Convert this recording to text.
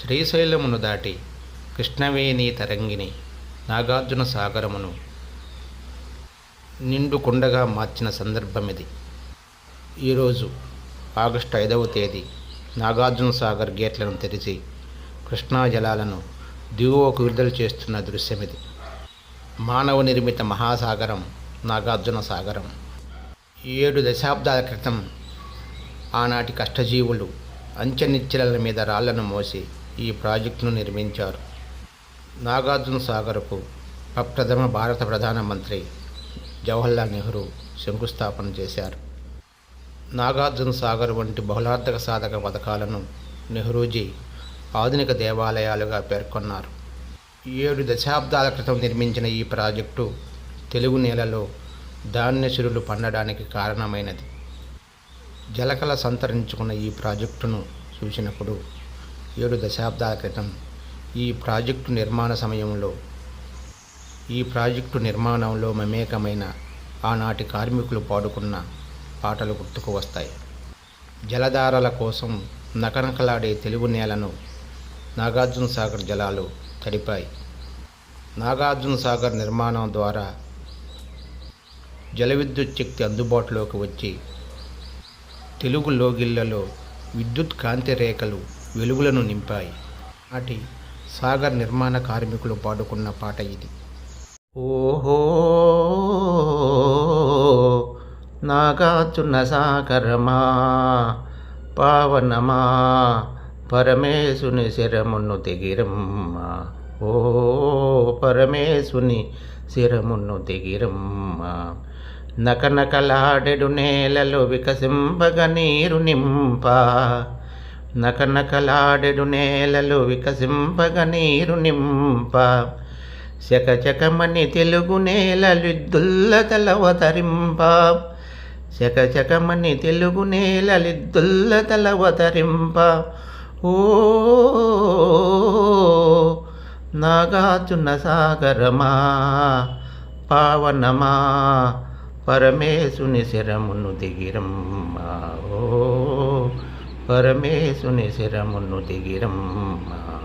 శ్రీశైలమును దాటి కృష్ణవేణి తరంగిణి నాగార్జున సాగరమును నిండుకుండగా మార్చిన సందర్భం ఇది ఈరోజు ఆగస్టు ఐదవ తేదీ నాగార్జున సాగర్ గేట్లను తెరిచి కృష్ణా జలాలను దిగువకు విడుదల చేస్తున్న దృశ్యమిది. మానవ నిర్మిత మహాసాగరం నాగార్జున సాగరం. ఏడు దశాబ్దాల క్రితం ఆనాటి కష్టజీవులు అంచెనిచ్చెలల మీద రాళ్ళను మోసి ఈ ప్రాజెక్టును నిర్మించారు. నాగార్జున సాగర్కు ప్రప్రథమ భారత ప్రధానమంత్రి జవహర్లాల్ నెహ్రూ శంకుస్థాపన చేశారు. నాగార్జున సాగర్ వంటి బహుళార్థక సాధక పథకాలను నెహ్రూజీ ఆధునిక దేవాలయాలుగా పేర్కొన్నారు. ఏడు దశాబ్దాల క్రితం నిర్మించిన ఈ ప్రాజెక్టు తెలుగు నేలలో ధాన్యశిరులు పండడానికి కారణమైనది. జలకళ సంతరించుకున్న ఈ ప్రాజెక్టును చూసినప్పుడు ఏడు దశాబ్దాల క్రితం ఈ ప్రాజెక్టు నిర్మాణ సమయంలో ఈ ప్రాజెక్టు నిర్మాణంలో మమేకమైన ఆనాటి కార్మికులు పాడుకున్న పాటలు గుర్తుకు వస్తాయి. జలధారల కోసం నకనకలాడే తెలుగు నేలను నాగార్జున సాగర్ జలాలు తడిపాయి. నాగార్జున సాగర్ నిర్మాణం ద్వారా జలవిద్యుత్ శక్తి అందుబాటులోకి వచ్చి తెలుగు లోగిళ్ళలో విద్యుత్ కాంతి రేఖలు వెలుగులను నింపాయి. నాటి సాగర్ నిర్మాణ కార్మికులు పాడుకున్న పాట ఇది. ఓహో నాగార్జున సాగరమా పావనమా పరమేశుని శిరమును దిగిరమ్మా ఓ పరమేశుని శిరమును దిగిరమ్మా నకనకలాడెడు నేలలో వికసింపగ నీరు నింప. నకనకలాడెడు నేలలు వికసింపగ నీరు నింప. శకచకమని తెలుగు నేలలిద్దుల్ల తలవతరింప శకచకమని తెలుగు దుల్లతల తలవతరింప ఓ నాగార్జున సాగరమా పావనమా పరమేశుని శిరమును దిగిరమ్మా. ఓ పరమేశుని శిరమును దిగిరమ్మా.